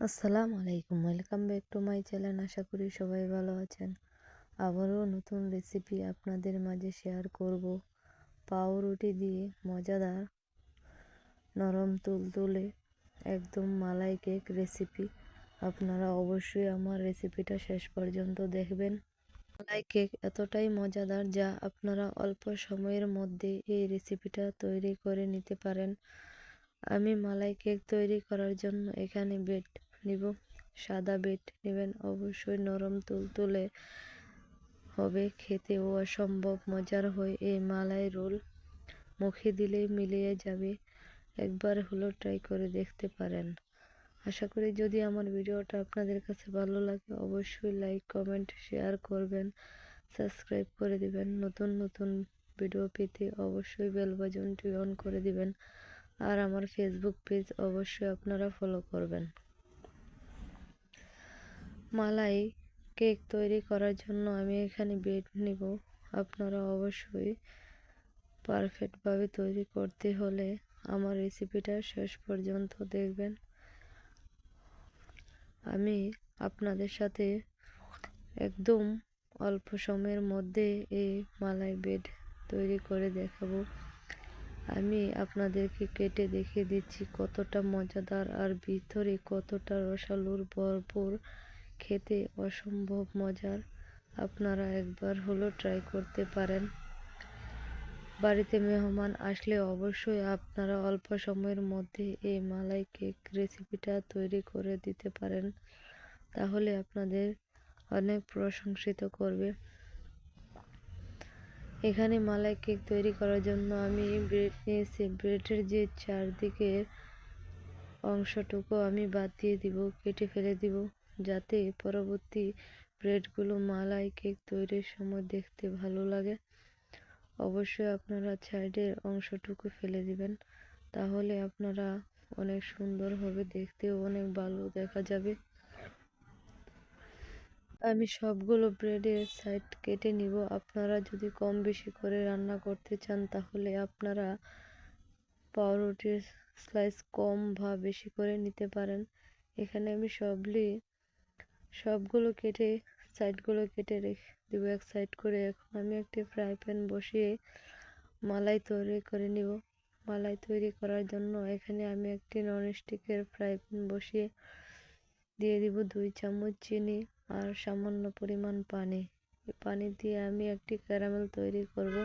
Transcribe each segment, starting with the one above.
আসসালামু আলাইকুম, welcome back to my channel. আশা করি সবাই ভালো আছেন। আবারও নতুন রেসিপি আপনাদের মাঝে শেয়ার করব। পাউরুটি দিয়ে মজাদার নরম তুলতুলে একদম মালাই কেক রেসিপি। আপনারা অবশ্যই আমার রেসিপিটা শেষ পর্যন্ত দেখবেন। মালাই কেক এতটাই মজাদার যা আপনারা অল্প সময়ের মধ্যে এই রেসিপিটা তৈরি করে নিতে পারেন। আমি মালাই কেক তৈরি করার জন্য এখানে বেড নিব। সাদা বেড নেবেন, অবশ্যই নরম তুলতুলে হবে খেতেও অসম্ভব মজার হয় এই মালাই রোল। মুখে দিলেই মিলিয়ে যাবে। একবার হলো ট্রাই করে দেখতে পারেন। আশা করি যদি আমার ভিডিওটা আপনাদের কাছে ভালো লাগে, অবশ্যই লাইক কমেন্ট শেয়ার করবেন সাবস্ক্রাইব করে দিবেন। নতুন নতুন ভিডিও পেতে অবশ্যই বেল বাজনটি অন করে দিবেন। আর আমার ফেসবুক পেজ অবশ্যই আপনারা ফলো করবেন। মালাই কেক তৈরি করার জন্য আমি এখানে বেড নিব। আপনারা অবশ্যই পারফেক্টভাবে তৈরি করতে হলে আমার রেসিপিটা শেষ পর্যন্ত দেখবেন। আমি আপনাদের সাথে একদম অল্প সময়ের মধ্যে এই মালাই বেড তৈরি করে দেখাবো। আমি আপনাদেরকে কেটে দেখিয়ে দিচ্ছি কতটা মজাদার আর ভিতরে কতটা রসালুর ভরপুর। খেতে অসম্ভব মজার। আপনারা একবার হলো ট্রাই করতে পারেন। বাড়িতে মেহমান আসলে অবশ্যই আপনারা অল্প সময়ের মধ্যে এই মালাই কেক রেসিপিটা তৈরি করে দিতে পারেন। তাহলে আপনাদের অনেক প্রশংসিত করবে। এখানে মালাই কেক তৈরি করার জন্য আমি ব্রেড নিয়েছি। ব্রেডের যে চারদিকে অংশটুকু আমি বাদ দিয়ে দিব, কেটে ফেলে দিব। যাতে পরবর্তী ব্রেডগুলো মালাই কেক তৈরির সময় দেখতে ভালো লাগে। অবশ্যই আপনারা সাইডের অংশটুকু ফেলে দিবেন, তাহলে আপনারা অনেক সুন্দর হবে, দেখতেও অনেক ভালো দেখা যাবে। আমি সবগুলো ব্রেডের সাইড কেটে নিব। আপনারা যদি কম বেশি করে রান্না করতে চান, তাহলে আপনারা পাউরুটির স্লাইস কম বা বেশি করে নিতে পারেন। এখানে আমি সবলি সবগুলো কেটে সাইডগুলো কেটে রেখে, দেবো এক সাইড করে। এখন আমি একটি ফ্রাই প্যান বসিয়ে মালাই তৈরি করে নিব। মালাই তৈরি করার জন্য এখানে আমি একটি ননস্টিকের ফ্রাই প্যান বসিয়ে দিয়ে দিব দুই চামচ চিনি আর সামান্য পরিমাণ পানি। পানি দিয়ে আমি একটি ক্যারামেল তৈরি করব।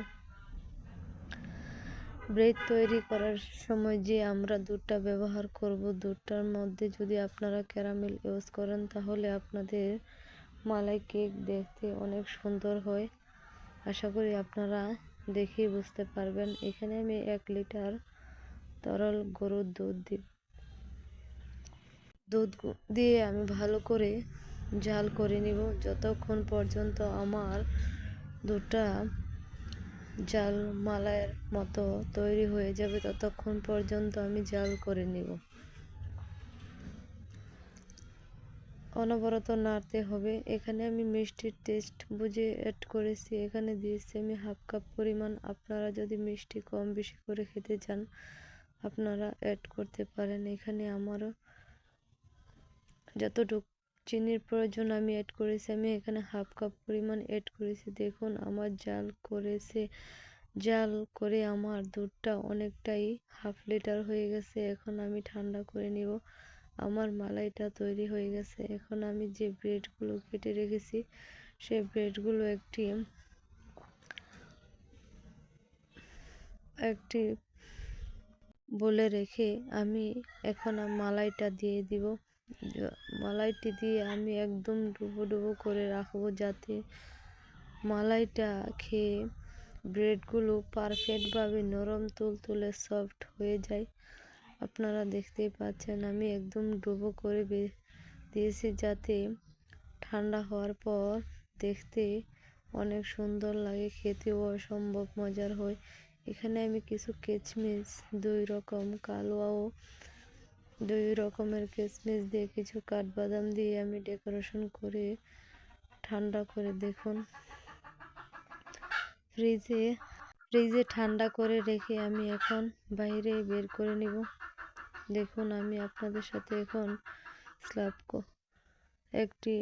ব্রেড তৈরি করার সময় যে আমরা দুধটা ব্যবহার করব, দুধটার মধ্যে যদি আপনারা ক্যারামেল ইউজ করেন, তাহলে আপনাদের মালাই কেক দেখতে অনেক সুন্দর হয়। আশা করি আপনারা দেখেই বুঝতে পারবেন। এখানে আমি এক লিটার তরল গরুর দুধ দিব দুধ দিয়ে আমি ভালো করে জাল করে নিব। যতক্ষণ পর্যন্ত আমার দুধটা জাল মালাইয়ের মতো তৈরি হয়ে যাবে ততক্ষণ পর্যন্ত আমি জাল করে নিব। অনবরত নাড়তে হবে। এখানে আমি মিষ্টির টেস্ট বুঝে অ্যাড করেছি। এখানে দিয়েছি আমি হাফ কাপ পরিমাণ। আপনারা যদি মিষ্টি কম বেশি করে খেতে চান, আপনারা অ্যাড করতে পারেন। এখানে আমারও যতটুকু চিনির প্রয়োজন আমি অ্যাড করেছি, আমি এখানে হাফ কাপ পরিমাণ অ্যাড করেছি। দেখুন, আমার জাল করেছে, জাল করে আমার দুধটা অনেকটাই হাফ লিটার হয়ে গেছে। এখন আমি ঠান্ডা করে নিব। আমার মালাইটা তৈরি হয়ে গেছে। এখন আমি যে ব্রেডগুলো কেটে রেখেছি সেই ব্রেডগুলো একটি একটি বলে রেখে আমি এখন মালাইটা দিয়ে দিব। মালাইটি দিয়ে আমি একদম ডুবো ডুবো করে রাখব যাতে মালাইটা খেয়ে ব্রেডগুলো পারফেক্টভাবে নরম, তুলতুলে সফট হয়ে যায়। আপনারা দেখতেই পাচ্ছেন, আমি একদম ডুবো করে দিয়েছি যাতে ঠান্ডা হওয়ার পর দেখতে অনেক সুন্দর লাগে, খেতেও অসম্ভব মজার হয়। এখানে আমি কিছু কিচমিচ, দুই রকম কালোয়াও দুই রকমের কিশমিশ দিয়ে কিছু কাঠবাদাম দিয়ে আমি ডেকোরেশন করে ঠান্ডা করে দেখুন। ফ্রিজে ফ্রিজে ঠান্ডা করে রেখে আমি এখন বাইরে বের করে নিব। দেখুন আমি আপনাদের সাথে এখন স্ল্যাব একটি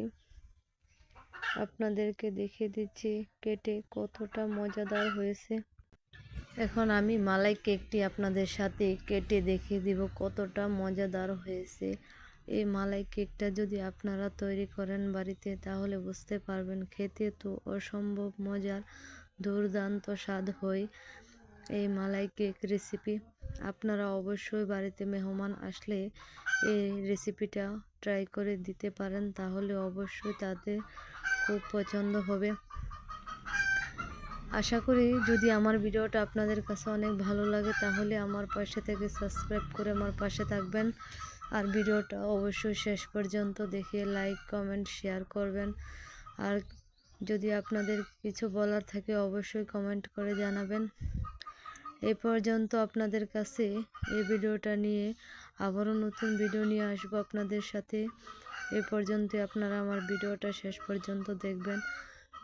আপনাদেরকে দেখিয়ে দিচ্ছি কেটে কতটা মজাদার হয়েছে। এখন আমি মালাই কেকটি আপনাদের সাথে কেটে দেখিয়ে দিব, কতটা মজাদার হয়েছে। এই মালাই কেকটা যদি আপনারা তৈরি করেন বাড়িতে, তাহলে বুঝতে পারবেন খেতে তো অসম্ভব মজার, দুর্দান্ত স্বাদ হয় এই মালাই কেক রেসিপি আপনারা অবশ্যই বাড়িতে মেহমান আসলে এই রেসিপিটা ট্রাই করে দিতে পারেন, তাহলে অবশ্যই তাদের খুব পছন্দ হবে। আশা করি যদি আমার ভিডিওটা আপনাদের কাছে অনেক ভালো লাগে, তাহলে আমার পাশে থেকে সাবস্ক্রাইব করে আমার পাশে থাকবেন। আর ভিডিওটা অবশ্যই শেষ পর্যন্ত দেখে লাইক, কমেন্ট, শেয়ার করবেন। আর যদি আপনাদের কিছু বলার থাকে, অবশ্যই কমেন্ট করে জানাবেন। এ পর্যন্ত আপনাদের কাছে এই ভিডিওটা নিয়ে আবারও নতুন ভিডিও নিয়ে আসব আপনাদের সাথে। এ পর্যন্ত আপনারা আমার ভিডিওটা শেষ পর্যন্ত দেখবেন।